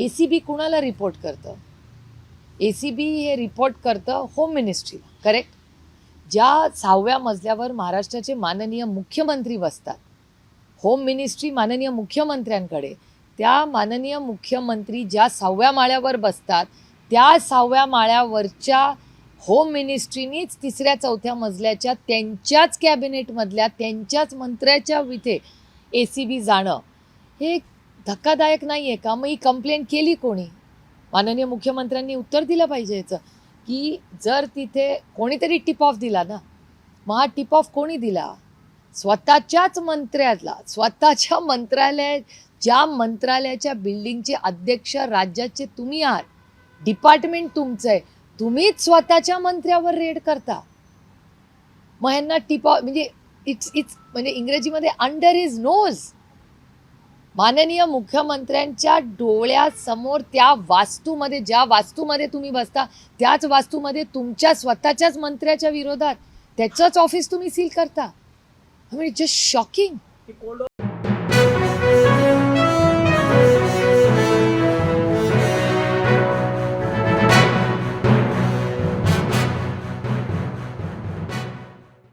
ए C B कुणाला report करतं? ए C B हे रिपोर्ट करतं होम मिनिस्ट्रीला करेक्ट ज्या सहाव्या मजल्यावर महाराष्ट्राचे माननीय मुख्यमंत्री बसतात होम मिनिस्ट्री माननीय मुख्यमंत्र्यांकडे त्या माननीय मुख्यमंत्री ज्या सहाव्या माळ्यावर बसतात त्या सहाव्या माळ्यावरच्या होम मिनिस्ट्रीनीच तिसऱ्या चौथ्या मजल्याच्या त्यांच्याच कॅबिनेटमधल्या त्यांच्याच मंत्र्याच्या इथे ए सी बी जाणं हे धक्कादायक नाही आहे का? मग ही कंप्लेंट केली कोणी? माननीय मुख्यमंत्र्यांनी उत्तर दिलं पाहिजे याचं की जर तिथे कोणीतरी टिप ऑफ दिला ना मग हा टिप ऑफ कोणी दिला? स्वतःच्याच मंत्र्याला स्वतःच्या मंत्रालय ज्या मंत्रालयाच्या बिल्डिंगचे अध्यक्ष राज्याचे तुम्ही आहात डिपार्टमेंट तुमचं आहे तुम्हीच स्वतःच्या मंत्र्यावर रेड करता. मग ह्यांना टिप ऑफ म्हणजे इट्स इट्स म्हणजे इंग्रजीमध्ये अंडर इज नोज माननीय मुख्यमंत्र्यांच्या डोळ्यासमोर त्या वास्तूमध्ये ज्या वास्तूमध्ये तुम्ही बसता त्याच वास्तूमध्ये तुमच्या स्वतःच्याच मंत्र्याच्या विरोधात त्याचंच ऑफिस तुम्ही सील करता. म्हणजे जस्ट शॉकिंग